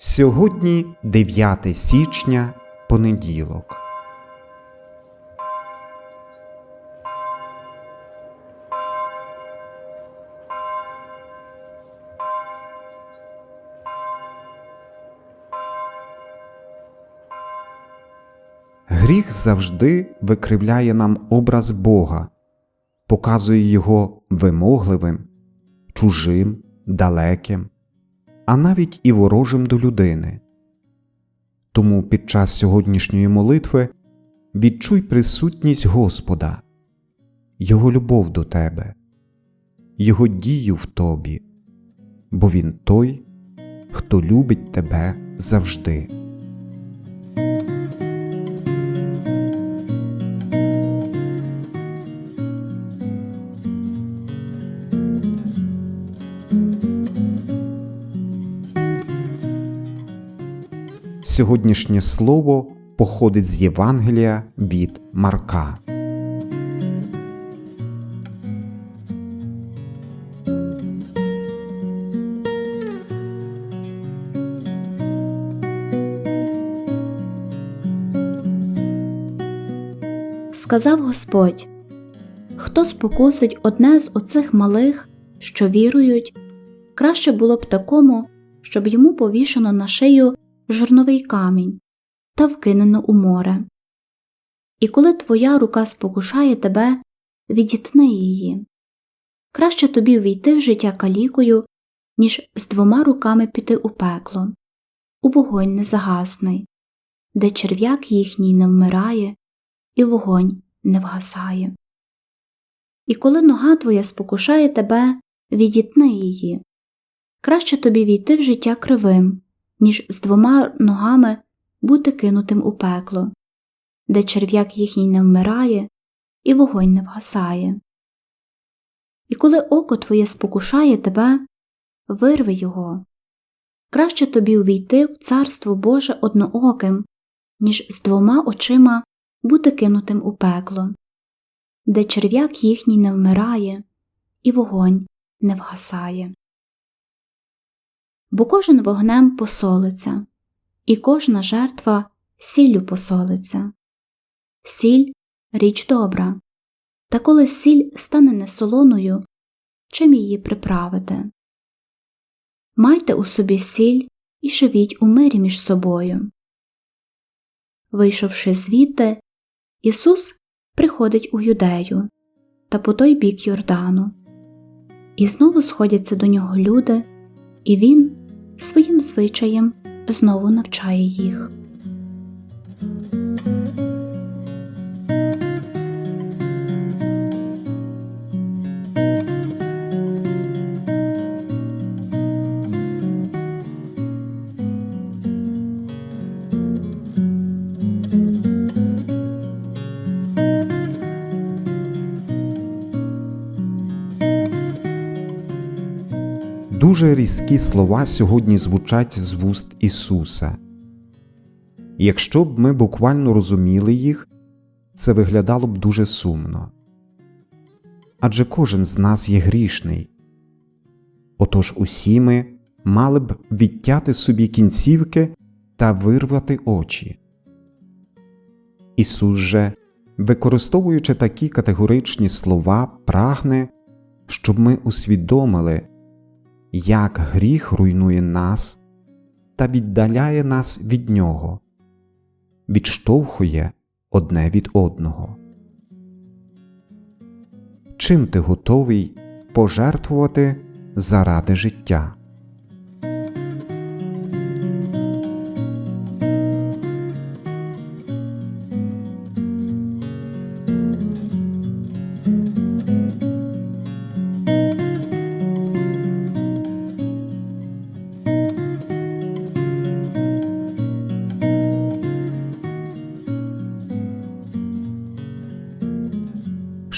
Сьогодні 9 січня, понеділок. Гріх завжди викривляє нам образ Бога, показує його вимогливим, чужим, далеким, а навіть і ворожим до людини. Тому під час сьогоднішньої молитви відчуй присутність Господа, Його любов до тебе, Його дію в тобі, бо Він той, хто любить тебе завжди. Сьогоднішнє слово походить з Євангелія від Марка. Сказав Господь Хто спокусить одне з оцих малих, що вірують, краще було б такому, щоб йому повішано на шию жорновий камінь та вкинено у море. І коли твоя рука спокушає тебе, відітни її. Краще тобі ввійти в життя калікою, ніж з двома руками піти у пекло, у вогонь незагасний, де черв'як їхній не вмирає, і вогонь не вгасає. І коли нога твоя спокушає тебе, відітни її. Краще тобі війти в життя кривим, ніж з двома ногами бути кинутим у пекло, де черв'як їхній не вмирає, і вогонь не вгасає. І коли око твоє спокушає тебе, вирви його. Краще тобі увійти в царство Боже однооким, ніж з двома очима бути кинутим у пекло, де черв'як їхній не вмирає, і вогонь не вгасає. Бо кожен вогнем посолиться, і кожна жертва сіллю посолиться. Сіль річ добра, та коли сіль стане несолоною, чим її приправити? Майте у собі сіль і живіть у мирі між собою. Вийшовши звідти, Ісус приходить у юдею та по той бік Йордану, і знову сходяться до нього люди, і Він своїм звичаєм знову навчає їх. Дуже різкі слова сьогодні звучать з вуст Ісуса. Якщо б ми буквально розуміли їх, це виглядало б дуже сумно. Адже кожен з нас є грішний. Отож усі ми мали б відтяти собі кінцівки та вирвати очі. Ісус же, використовуючи такі категоричні слова, прагне, щоб ми усвідомили як гріх руйнує нас та віддаляє нас від нього, відштовхує одне від одного. Чим ти готовий пожертвувати заради життя?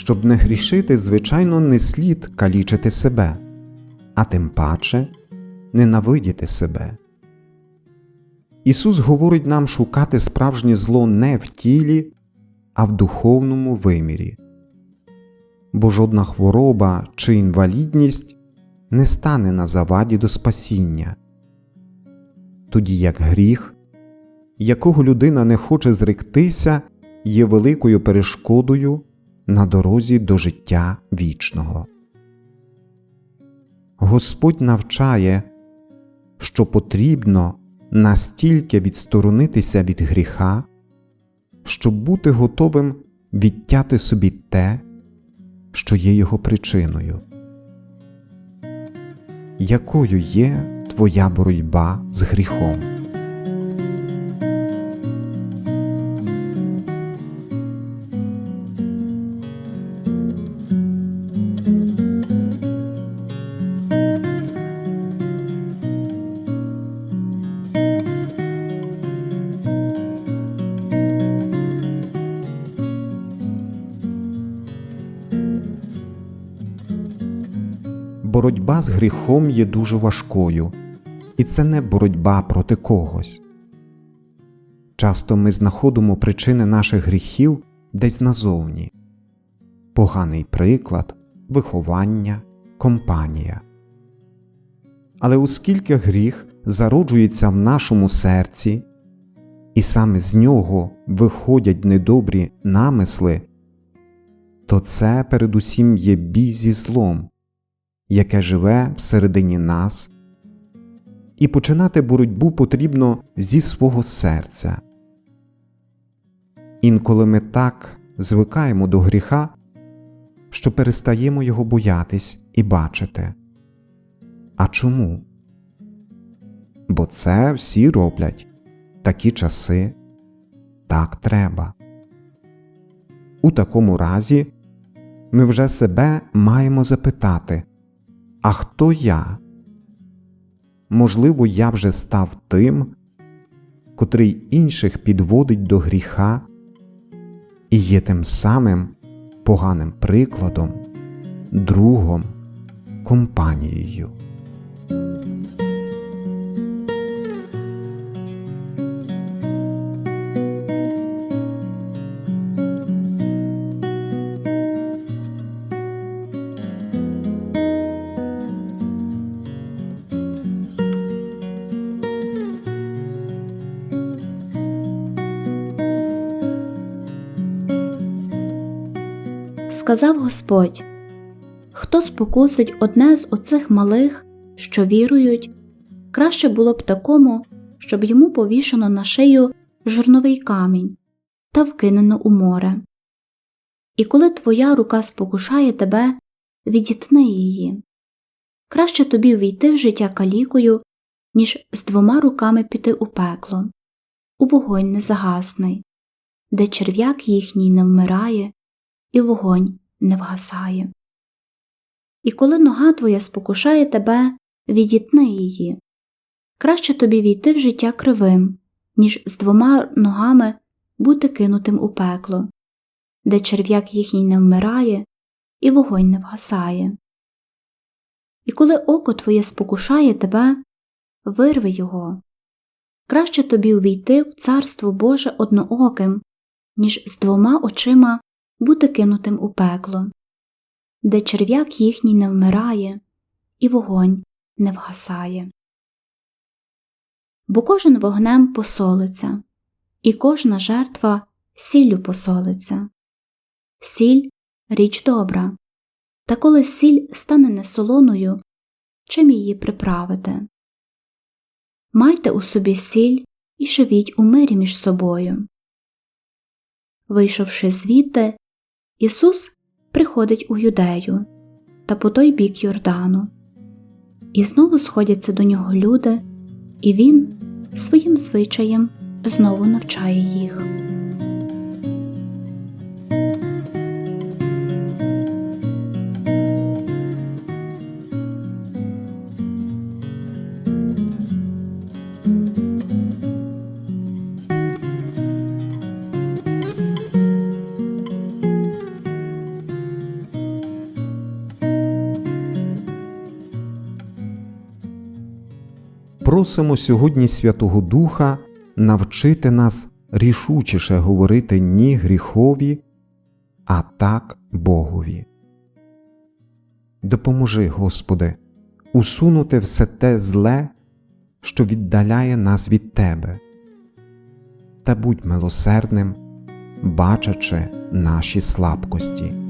Щоб не грішити, звичайно, не слід калічити себе, а тим паче ненавидіти себе. Ісус говорить нам шукати справжнє зло не в тілі, а в духовному вимірі, бо жодна хвороба чи інвалідність не стане на заваді до спасіння. тоді як гріх, якого людина не хоче зректися, є великою перешкодою на дорозі до життя вічного. Господь навчає, що потрібно настільки відсторонитися від гріха, щоб бути готовим відтяти собі те, що є його причиною. Якою є твоя боротьба з гріхом? Боротьба з гріхом є дуже важкою, і це не боротьба проти когось. Часто ми знаходимо причини наших гріхів десь назовні поганий приклад, виховання, компанія. Але оскільки гріх зароджується в нашому серці, і саме з нього виходять недобрі намисли, то це передусім є бій зі злом, яке живе всередині нас, і починати боротьбу потрібно зі свого серця. Інколи ми так звикаємо до гріха, що перестаємо його боятись і бачити. А чому? Бо це всі роблять такі часи, так треба. У такому разі ми вже себе маємо запитати, а хто я? Можливо, я вже став тим, котрий інших підводить до гріха і є тим самим поганим прикладом, другом, компанією. Сказав Господь Хто спокусить одне з оцих малих, що вірують, краще було б такому, щоб йому повішано на шию жорновий камінь та вкинено у море. І коли твоя рука спокушає тебе, відітни її. Краще тобі ввійти в життя калікою, ніж з двома руками піти у пекло, у вогонь незагасний, де черв'як їхній не вмирає, і вогонь не вгасає. І коли нога твоя спокушає тебе, відітни її. Краще тобі війти в життя кривим, ніж з двома ногами бути кинутим у пекло, де черв'як їхній не вмирає, і вогонь не вгасає. І коли око твоє спокушає тебе, вирви його. Краще тобі увійти в царство Боже однооким, ніж з двома очима бути кинутим у пекло, де черв'як їхній не вмирає, і вогонь не вгасає. Бо кожен вогнем посолиться, і кожна жертва сіллю посолиться. Сіль річ добра, та коли сіль стане несолоною, чим її приправити? Майте у собі сіль і живіть у мирі між собою. Вийшовши звідти, Ісус приходить у юдею та по той бік Йордану, і знову сходяться до нього люди, і Він своїм звичаєм знову навчає їх. Просимо сьогодні Святого Духа навчити нас рішучіше говорити ні гріхові, а так Богові. Допоможи, Господи, усунути все те зле, що віддаляє нас від Тебе. Та будь милосердним, бачачи наші слабкості.